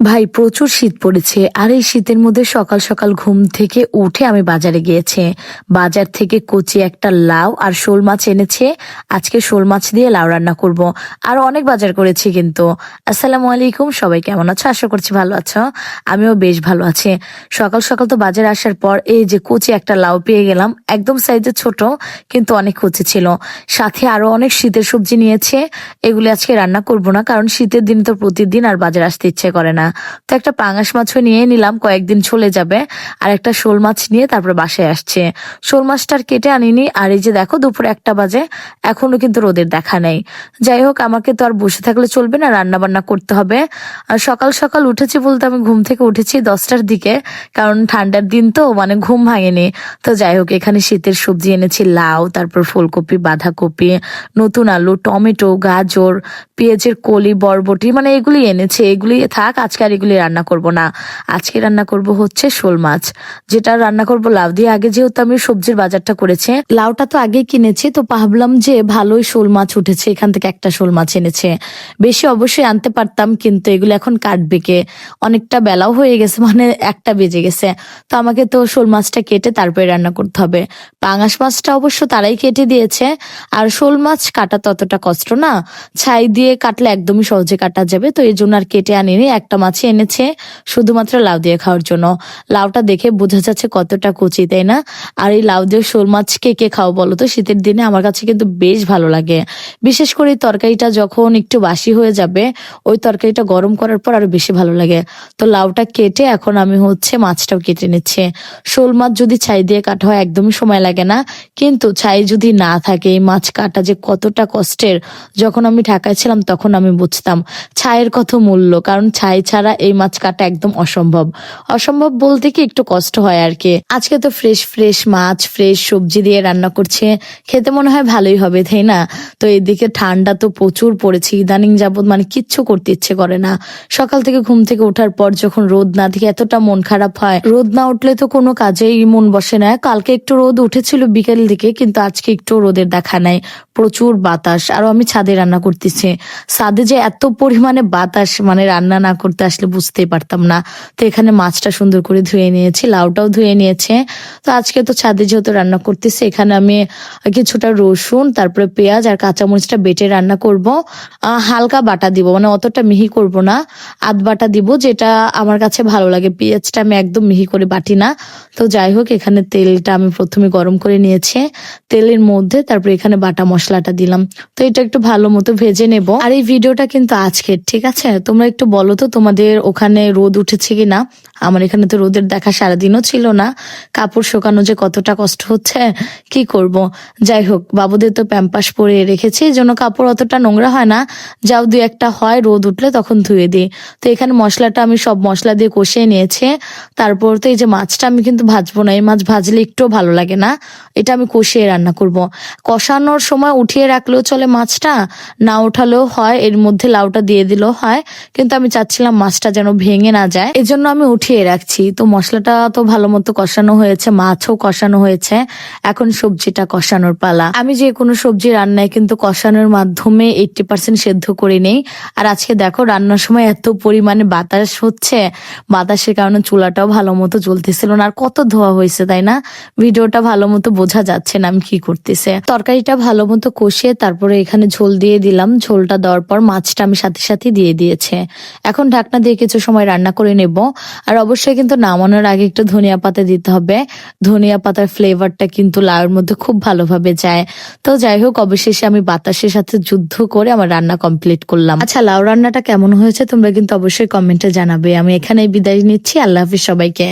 ভাই, প্রচুর শীত পড়েছে, আর এই শীতের মধ্যে সকাল সকাল ঘুম থেকে উঠে আমি বাজারে গিয়েছি। বাজার থেকে কচি একটা লাউ আর শোল মাছ এনেছে। আজকে শোল মাছ দিয়ে লাউ রান্না করব। আর অনেক বাজার করেছি কিন্তু। আসসালামু আলাইকুম, সবাই কেমন আছো? আশা করছি ভালো আছো। আমিও বেশ ভালো আছি। সকাল সকাল তো বাজার আসার পর এই যে কচি একটা লাউ পেয়ে গেলাম। একদম সাইজে ছোট, কিন্তু অনেক কচি ছিল। সাথে আরও অনেক শীতের সবজি নিয়েছে। এগুলি আজকে রান্না করব না, কারণ শীতের দিন তো প্রতিদিন আর বাজারে আসতে ইচ্ছে করে না। তো একটা পাঙাশ মাছও নিয়ে নিলাম, কয়েকদিন চলে যাবে। আর একটা শোল মাছ নিয়ে তারপর বাসায় আসছে। শোল মাছটার কেটে আনিনি, আর এই যে দেখো দুপুরে একটা বাজে, এখনও কিন্তু রোদের দেখা নেই। যাই হোক, আমাকে তো আর বসে থাকলে চলবে না রান্না বান্না করতে হবে। আর সকাল সকাল উঠেছি বলতে আমি ঘুম থেকে উঠেছি দশটার দিকে, কারণ ঠান্ডার দিন তো মানে ঘুম ভাঙেনি। তো যাই হোক, এখানে শীতের সবজি এনেছি, লাউ, তারপর ফুলকপি, বাঁধাকপি, নতুন আলু, টমেটো, গাজর, পেঁয়াজের কলি, বরবটি মানে এগুলি এনেছে। এগুলি থাক, আজকে আর এগুলি রান্না করব না। আজকে রান্না করব হচ্ছে শোল মাছ। যেটা রান্না করব লাউ দিয়ে। আগে যেহেতু আমি সবজির বাজারটা করেছে, লাউটা তো আগেই কিনেছি, তো ভাবলাম যে ভালোই শোল মাছ উঠেছে। এখান থেকে একটা শোল মাছ এনেছে। বেশি অবশ্যই আনতে পারতাম, কিন্তু এগুলো এখন কাটবে কে? অনেকটা বেলাও হয়ে গেছে মানে একটা বেজে গেছে। তো আমাকে তো শোল মাছটা কেটে তারপরে রান্না করতে হবে। পাঙাশ মাছটা অবশ্য তারাই কেটে দিয়েছে। আর শোল মাছ কাটা ততটা কষ্ট না। ছাই দিয়ে কাটলে একদমই সহজে কাটা যাবে, তো এই জন্য আর কেটে আনিনি। একটা মাছই এনেছে শুধুমাত্র লাউ দিয়ে খাওয়ার জন্য। লাউটা দেখে বোঝা যাচ্ছে কতটা কচি, তাই না? আর এই লাউ দিয়ে শোল মাছ কে কে খাও বলো তো? শীতের দিনে আমার কাছে কিন্তু বেশ ভালো লাগে। বিশেষ করে তরকারিটা যখন একটু বাসি হয়ে যাবে, ওই তরকারিটা গরম করার পর আরও বেশি ভালো লাগে। তো লাউটা কেটে এখন আমি হচ্ছে মাছটাও কেটে নিচ্ছে। শোল মাছ যদি ছাই দিয়ে কাটা হয় একদমই সময় লাগে না। কিন্তু ছাই যদি না থাকে, এই মাছ কাটা যে কতটা কষ্টের, যখন আমি ঢাকায় ছিলাম তখন আমি বুঝতাম। ছাইয়ের কত মূল্য, কারণ ছাই ছাড়া এই মাছ কাটা একদম অসম্ভব। অসম্ভব বলতে কি একটু কষ্ট হয় আর কি। আজকে তো ফ্রেশ ফ্রেশ মাছ ফ্রেশ সবজি দিয়ে রান্না করছে। খেতে মনে হয় ভালোই হবে, তাই না? তো এদিকে ঠান্ডা তো প্রচুর পড়েছে, ইদানিং যাবত মানে কিচ্ছু করতে ইচ্ছে করে না। সকাল থেকে ঘুম থেকে ওঠার পর যখন রোদ না দেখে এতটা মন খারাপ হয়, রোদ না উঠলে তো কোনো কাজেই মন বসে না। কালকে একটু রোদ উঠেছিল বিকেল দিকে, কিন্তু আজকে একটু রোদের দেখা নাই। প্রচুর বাতাস। আরও আমি ছাদে রান্না করতেছি। ছাদে যে এত পরিমাণে বাতাস মানে রান্না না করতে আসলে বুঝতেই পারতাম না। তো এখানে মাছটা সুন্দর করে ধুয়ে নিয়েছি, লাউটাও ধুয়ে নিয়েছে। তো আজকে তো ছাদে যেহেতু রান্না করতেছি, এখানে আমি কিছুটা রসুন, তারপরে পেঁয়াজ আর কাঁচামরিচটা বেটে রান্না করব। হালকা বাটা দিব মানে অতটা মিহি করব না। আধ বাটা দিব, যেটা আমার কাছে ভালো লাগে। পেঁয়াজটা আমি একদম মিহি করে বাটি না। তো যাই হোক, এখানে তেলটা আমি প্রথমে গরম করে নিয়েছি। তেলের মধ্যে তারপরে এখানে বাটা মশলাটা দিলাম। তো এটা একটু ভালো মতো ভেজে নেব। আর এই ভিডিওটা কিন্তু আজকের, ঠিক আছে? তোমরা একটু বলো তো তোমাদের ওখানে রোদ উঠেছে কি না আমার এখানে তো রোদের দেখা সারাদিনও ছিল না। কাপড় শুকানো যে কতটা কষ্ট হচ্ছে, কি করব? যাই হোক, বাবুদের তো প্যাম্পাস পরে রেখেছি, এই জন্য কাপড় অতটা নোংরা হয় না। যাও দু একটা হয়, রোদ উঠলে তখন ধুয়ে দিই। তো এখানে মশলাটা আমি সব মশলা দিয়ে কষিয়ে নিয়েছি। তারপর তো এই যে মাছটা আমি কিন্তু ভাজবো না, এই মাছ ভাজলে একটুও ভালো লাগে না। এটা আমি কষিয়ে রান্না করব। কষানোর সময় উঠিয়ে রাখলেও চলে মাছটা, না ওঠালেও হয়, এর মধ্যে লাউটা দিয়ে দিলেও হয়। কিন্তু আমি চাচ্ছিলাম মাছটা যেন ভেঙে না যায়। এজন্য আমি উঠিয়ে রাখছি। তো মশলাটা তো ভালো মতো কষানো হয়েছে, মাছও কষানো হয়েছে। এখন সবজিটা কষানোর পালা। আমি যে কোনো সবজি রান্নায় কিন্তু কষানোর মাধ্যমে এইটটি পার্সেন্ট সেদ্ধ করে নেই। আর আজকে দেখো, রান্নার সময় এত পরিমাণে বাতাস হচ্ছে। বাতাসের কারণে চুলাটাও ভালো মতো জ্বলতেছিল না। আর কত ধোয়া হয়েছে, তাই না? ভিডিওটা ভালো মতো বোঝা যাচ্ছে না আমি কি করতেছে। তরকারিটা ভালো মতো কষিয়ে তারপরে এখানে ঝোল দিয়ে দিলাম। ঝোলটা দেওয়ার পর মাছটা আমি সাথে সাথে দিয়ে দিয়েছে। এখন ঢাকনা দিয়ে কিছু সময় রান্না করে নেব। আর অবশ্যই কিন্তু নামানোর আগে একটু ধনিয়া পাতা দিতে হবে। ধনিয়া পাতার ফ্লেভারটা কিন্তু লাউয়ের মধ্যে খুব ভালোভাবে যায়। তো যাই হোক, অবশেষে আমি বাতাসের সাথে যুদ্ধ করে আমার রান্না কমপ্লিট করলাম। আচ্ছা লাউ রান্নাটা কেমন হয়েছে তোমরা কিন্তু অবশ্যই কমেন্টে জানাবে। আমি এখানে বিদায় নিচ্ছি। আল্লাহ হাফিজ সবাইকে।